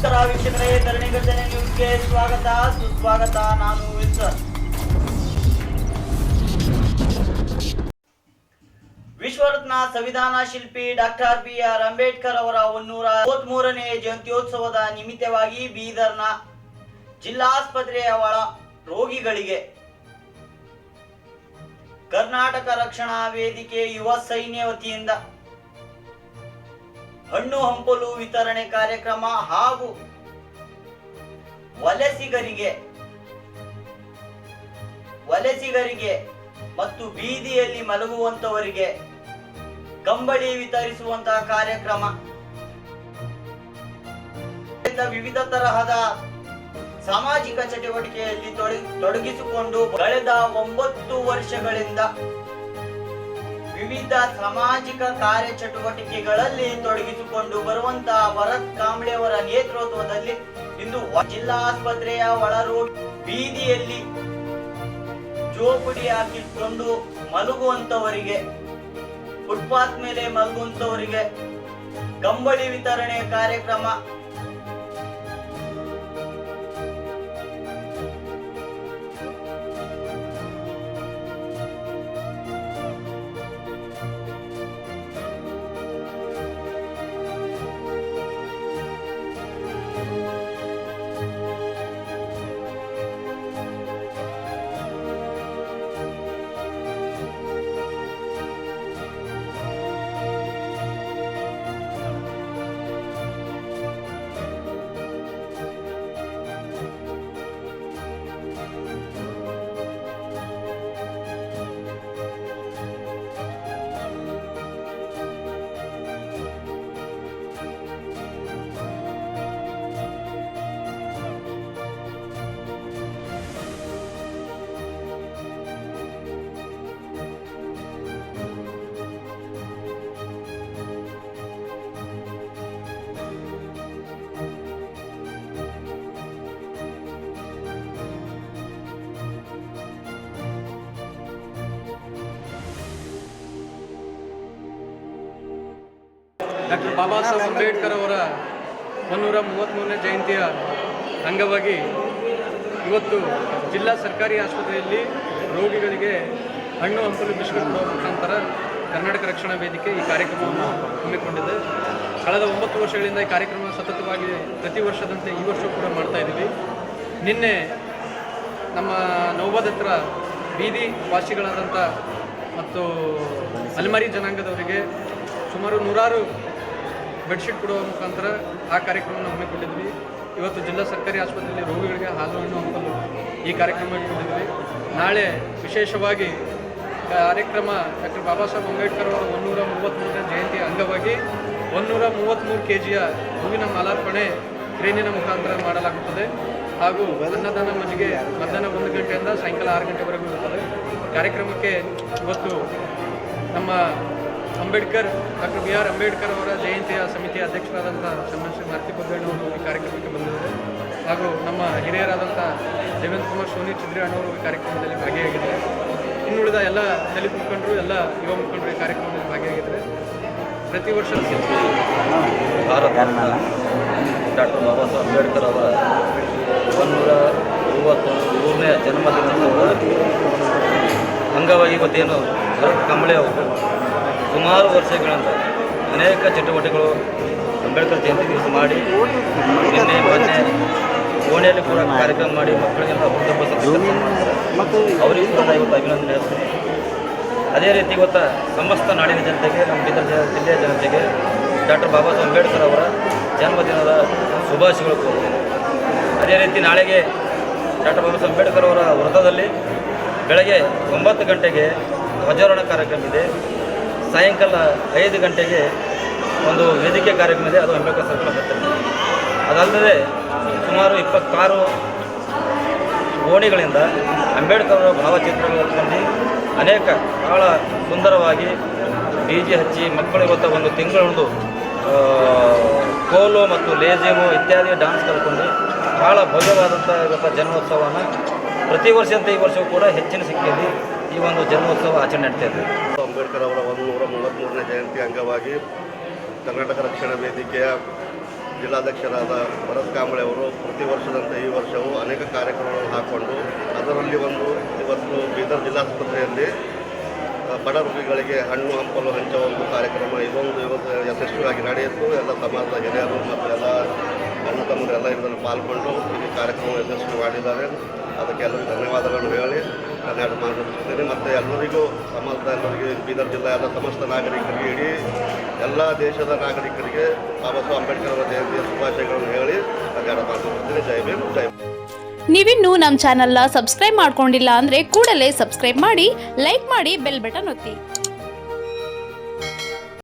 ನಮಸ್ಕಾರ ವೀಕ್ಷಕರೇ ಧರಣಿ ಗರ್ಜನೆ ನ್ಯೂಸ್ಗೆ ಸ್ವಾಗತ, ಸುಸ್ವಾಗತ. ನಾನು ವಿಲ್ಸನ್ ವಿಶ್ವರತ್ನ ಸಂವಿಧಾನ ಶಿಲ್ಪಿ ಡಾಕ್ಟರ್ ಬಿ ಆರ್ ಅಂಬೇಡ್ಕರ್ ಅವರ ಒನ್ನೂರ ಮೂವತ್ಮೂರನೇ ಜಯಂತ್ಯೋತ್ಸವದ ನಿಮಿತ್ತವಾಗಿ ಬೀದರ್ನ ಜಿಲ್ಲಾಸ್ಪತ್ರೆಯ ಒಳ ರೋಗಿಗಳಿಗೆ ಕರ್ನಾಟಕ ರಕ್ಷಣಾ ವೇದಿಕೆ ಯುವ ಸೈನ್ಯ ವತಿಯಿಂದ ಹಣ್ಣು ಹಂಪಲು ವಿತರಣೆ ಕಾರ್ಯಕ್ರಮ ಹಾಗೂ ವಲಸಿಗರಿಗೆ ವಲಸಿಗರಿಗೆ ಮತ್ತು ಬೀದಿಯಲ್ಲಿ ಮಲಗುವಂತವರಿಗೆ ಕಂಬಳಿ ವಿತರಿಸುವಂತಹ ಕಾರ್ಯಕ್ರಮ. ವಿವಿಧ ತರಹದ ಸಾಮಾಜಿಕ ಚಟುವಟಿಕೆಯಲ್ಲಿ ತೊಡಗಿ, ತೊಡಗಿಸಿಕೊಂಡು, ಕಳೆದ ಒಂಬತ್ತು ವರ್ಷಗಳಿಂದ ವಿವಿಧ ಸಾಮಾಜಿಕ ಕಾರ್ಯ ಚಟುವಟಿಕೆಗಳಲ್ಲಿ ತೊಡಗಿಸಿಕೊಂಡು ಬರುವಂತಹ ಭರತ್ ಕಾಂಬ್ಳೆ ಅವರ ನೇತೃತ್ವದಲ್ಲಿ ಇಂದು ಜಿಲ್ಲಾ ಆಸ್ಪತ್ರೆಯ ಒಳರೋಗಿ ಬೀದಿಯಲ್ಲಿ ಜೋಪುಡಿ ಹಾಕಿಕೊಂಡು ಮಲಗುವಂತವರಿಗೆ, ಫುಟ್ಪಾತ್ ಮೇಲೆ ಮಲಗುವಂತವರಿಗೆ ಕಂಬಳಿ ವಿತರಣೆ ಕಾರ್ಯಕ್ರಮ ಡಾಕ್ಟರ್ ಬಾಬಾ ಸಾಹೇಬ್ ಅಂಬೇಡ್ಕರ್ ಅವರ ಮುನ್ನೂರ ಮೂವತ್ತ್ಮೂರನೇ ಜಯಂತಿಯ ಅಂಗವಾಗಿ ಇವತ್ತು ಜಿಲ್ಲಾ ಸರ್ಕಾರಿ ಆಸ್ಪತ್ರೆಯಲ್ಲಿ ರೋಗಿಗಳಿಗೆ ಹಣ್ಣು ಹಂಪಲು ಬಿಸ್ಕೆಟ್ ಮುಖಾಂತರ ಕರ್ನಾಟಕ ರಕ್ಷಣಾ ವೇದಿಕೆ ಈ ಕಾರ್ಯಕ್ರಮವನ್ನು ಹಮ್ಮಿಕೊಂಡಿದೆ. ಕಳೆದ ಒಂಬತ್ತು ವರ್ಷಗಳಿಂದ ಈ ಕಾರ್ಯಕ್ರಮ ಸತತವಾಗಿ ಪ್ರತಿ ವರ್ಷದಂತೆ ಈ ವರ್ಷ ಕೂಡ ಮಾಡ್ತಾ ಇದ್ದೀವಿ. ನಿನ್ನೆ ನಮ್ಮ ನವಬಾದ್ ಹತ್ರ ಬೀದಿ ವಾಸಿಗಳಾದಂಥ ಮತ್ತು ಅಲ್ಮಾರಿ ಜನಾಂಗದವರಿಗೆ ಸುಮಾರು ನೂರಾರು ಬೆಡ್ಶೀಟ್ ಕೊಡುವ ಮುಖಾಂತರ ಆ ಕಾರ್ಯಕ್ರಮವನ್ನು ಹಮ್ಮಿಕೊಂಡಿದ್ವಿ. ಇವತ್ತು ಜಿಲ್ಲಾ ಸರ್ಕಾರಿ ಆಸ್ಪತ್ರೆಯಲ್ಲಿ ರೋಗಿಗಳಿಗೆ ಹಾಲು, ಹಣ್ಣು, ಹಂಪಲು ಈ ಕಾರ್ಯಕ್ರಮ ಇಟ್ಕೊಂಡಿದ್ವಿ ನಾಳೆ ವಿಶೇಷವಾಗಿ ಕಾರ್ಯಕ್ರಮ ಡಾಕ್ಟರ್ ಬಾಬಾ ಸಾಹೇಬ್ ಅಂಬೇಡ್ಕರ್ ಅವರ ಒನ್ನೂರ ಮೂವತ್ತ್ಮೂರನೇ ಜಯಂತಿ ಅಂಗವಾಗಿ ಒನ್ನೂರ ಮೂವತ್ತ್ಮೂರು ಕೆ ಜಿಯ ಹೂವಿನ ಮಾಲಾರ್ಪಣೆ ಕ್ರೇನಿನ ಮುಖಾಂತರ ಮಾಡಲಾಗುತ್ತದೆ. ಹಾಗೂ ಅನ್ನದಾನ ಮಜ್ಜಿಗೆ ಮಧ್ಯಾಹ್ನ ಒಂದು ಗಂಟೆಯಿಂದ ಸಾಯಂಕಾಲ ಆರು ಗಂಟೆವರೆಗೂ ಇರುತ್ತದೆ. ಕಾರ್ಯಕ್ರಮಕ್ಕೆ ಇವತ್ತು ನಮ್ಮ Ambedkar, doctor B R Ambedkar ಅವರ ಜಯಂತಿಯ ಸಮಿತಿಯ ಅಧ್ಯಕ್ಷರಾದಂಥ ಶ್ರೀ ಅವರು ಈ ಕಾರ್ಯಕ್ರಮಕ್ಕೆ ಬಂದಿದ್ದಾರೆ. ಹಾಗೂ ನಮ್ಮ ಹಿರಿಯರಾದಂಥ ದೇವೇಂದ್ರ ಕುಮಾರ್, ಸೋನಿ ಅಣ್ಣವರು ಈ ಕಾರ್ಯಕ್ರಮದಲ್ಲಿ ಭಾಗಿಯಾಗಿದ್ದಾರೆ. ಇನ್ನುಳಿದ ಎಲ್ಲ ದಲಿತ ಮುಖಂಡರು, ಎಲ್ಲ ಯುವ ಮುಖಂಡರು ಈ ಕಾರ್ಯಕ್ರಮದಲ್ಲಿ ಭಾಗಿಯಾಗಿದ್ದಾರೆ. ಪ್ರತಿ ವರ್ಷ ಡಾಕ್ಟರ್ ಬಾಬಾ ಸಾಹೇಬ್ ಅಂಬೇಡ್ಕರ್ ಅವರ ಒಂದೂರ ಮೂವತ್ತೊಂದು ಮೂರನೇ ಜನ್ಮದಿನ ಅಂಗವಾಗಿ ಮತ್ತೇನು ಭರತ್ ಕಂಬಳೆ ಅವರು ಸುಮಾರು ವರ್ಷಗಳಿಂದ ಅನೇಕ ಚಟುವಟಿಕೆಗಳು ಅಂಬೇಡ್ಕರ್ ಜಯಂತಿ ದಿವಸ ಮಾಡಿ, ನಿನ್ನೆ ಮೊನ್ನೆ ಓಣಿಯಲ್ಲಿ ಕೂಡ ಕಾರ್ಯಕ್ರಮ ಮಾಡಿ ಮಕ್ಕಳಿಗೆಲ್ಲ ಮಾಡ್ತಾರೆ ಅವರಿಗೂ ಕೂಡ ಇವತ್ತು ಅಭಿನಂದನೆ ಅದೇ ರೀತಿ ಇವತ್ತು ಸಮಸ್ತ ನಾಡಿನ ಜನತೆಗೆ, ನಮ್ಮ ಬೀದರ್ ಜಿಲ್ಲೆಯ ಜನತೆಗೆ ಡಾಕ್ಟರ್ ಬಾಬಾ ಸಾಹೇಬ್ ಅಂಬೇಡ್ಕರ್ ಅವರ ಜನ್ಮದಿನದ ಶುಭಾಶಯಗಳು ಕೋರ್ತೇನೆ ಅದೇ ರೀತಿ ನಾಳೆಗೆ ಡಾಕ್ಟರ್ ಬಾಬಾ ಸಾಹೇಬ್ ಅಂಬೇಡ್ಕರ್ ಅವರ ವೃತ್ತದಲ್ಲಿ ಬೆಳಗ್ಗೆ ಒಂಬತ್ತು ಗಂಟೆಗೆ ಧ್ವಜಾರೋಹಣ ಕಾರ್ಯಕ್ರಮ ಇದೆ. ಸಾಯಂಕಾಲ ಐದು ಗಂಟೆಗೆ ಒಂದು ವೇದಿಕೆ ಕಾರ್ಯಕ್ರಮ ಇದೆ ಅದು ಅಂಬೇಡ್ಕರ್ ಸರ್ಕಲ್ ಬರ್ತದೆ. ಅದಲ್ಲದೆ ಸುಮಾರು ಇಪ್ಪತ್ತಾರು ಓಣಿಗಳಿಂದ ಅಂಬೇಡ್ಕರ್ ಅವರ ಭಾವಚಿತ್ರಗಳು ತಂದು ಅನೇಕ ಬಹಳ ಸುಂದರವಾಗಿ ಬೀಜಿ ಹಚ್ಚಿ ಮಕ್ಕಳು ಇವತ್ತು ಒಂದು ತಿಂಗಳೊಂದು ಕೋಲೋ ಮತ್ತು ಲೇಜಿಮು ಇತ್ಯಾದಿ ಡಾನ್ಸ್ ಕಲ್ತ್ಕೊಂಡು ಬಹಳ ಭವ್ಯವಾದಂಥ ಇವತ್ತು ಜನ್ಮೋತ್ಸವವನ್ನು ಪ್ರತಿ ವರ್ಷದಂತೆ ಈ ವರ್ಷವೂ ಕೂಡ ಹೆಚ್ಚಿನ ಸಂಖ್ಯೆಯಲ್ಲಿ ಈ ಒಂದು ಜನ್ಮೋತ್ಸವ ಆಚರಣೆ ನಡ್ತಾ ಅಂಬೇಡ್ಕರ್ ಅವರ ಒಂದು ನೂರ ಮೂವತ್ತ್ಮೂರನೇ ಜಯಂತಿ ಅಂಗವಾಗಿ ಕರ್ನಾಟಕ ರಕ್ಷಣಾ ವೇದಿಕೆಯ ಜಿಲ್ಲಾಧ್ಯಕ್ಷರಾದ ಭರತ್ ಕಾಂಬಳೆ ಅವರು ಪ್ರತಿ ವರ್ಷದಂತೆ ಈ ವರ್ಷವೂ ಅನೇಕ ಕಾರ್ಯಕ್ರಮಗಳನ್ನು ಹಾಕ್ಕೊಂಡು ಅದರಲ್ಲಿ ಒಂದು ಇವತ್ತು ಬೀದರ್ ಜಿಲ್ಲಾಸ್ಪತ್ರೆಯಲ್ಲಿ ಬಡ ರೋಗಿಗಳಿಗೆ ಹಣ್ಣು, ಹಂಪಲು ಹಂಚುವ ಒಂದು ಕಾರ್ಯಕ್ರಮ, ಇದೊಂದು ಇವತ್ತು ಯಶಸ್ವಿಯಾಗಿ ನಡೆಯಿತು. ಎಲ್ಲ ಸಮಾಜದ ಹಿರಿಯರು ಮತ್ತು ಎಲ್ಲ ಅಣ್ಣ ತಮ್ಮರೆಲ್ಲ ಇದರಲ್ಲಿ ಪಾಲ್ಗೊಂಡು ಈ ಕಾರ್ಯಕ್ರಮ ಯಶಸ್ವಿ ಮಾಡಿದ್ದಾರೆ. ಅದಕ್ಕೆ ಎಲ್ಲರಿಗೂ ಧನ್ಯವಾದಗಳನ್ನು ಕನ್ನಡ ಮತ್ತು ಎಲ್ಲರಿಗೂ, ಸಮಸ್ತ ಎಲ್ಲರಿಗೆ, ಬೀದರ್ ಜಿಲ್ಲೆಯಾದ ಸಮಸ್ತ ನಾಗರಿಕರಿಗೆ ಇಡೀ ಎಲ್ಲ ದೇಶದ ನಾಗರಿಕರಿಗೆ ಬಾಬಾ ಸಾಹೇಬ್ ಅಂಬೇಡ್ಕರ್ ಅವರ ಜಯಂತಿಯ ಶುಭಾಶಯಗಳನ್ನು ಹೇಳಿ ಕಲ್ಯಾಣ ಮಾತನಾಡುತ್ತೇನೆ ಜೈ ಭೀಮ್, ಜೈ ನೀವಿನ್ನೂ ನಮ್ಮ ಚಾನಲ್ನ ಸಬ್ಸ್ಕ್ರೈಬ್ ಮಾಡ್ಕೊಂಡಿಲ್ಲ ಅಂದರೆ ಕೂಡಲೇ ಸಬ್ಸ್ಕ್ರೈಬ್ ಮಾಡಿ, ಲೈಕ್ ಮಾಡಿ, ಬೆಲ್ ಬಟನ್ ಒತ್ತಿ.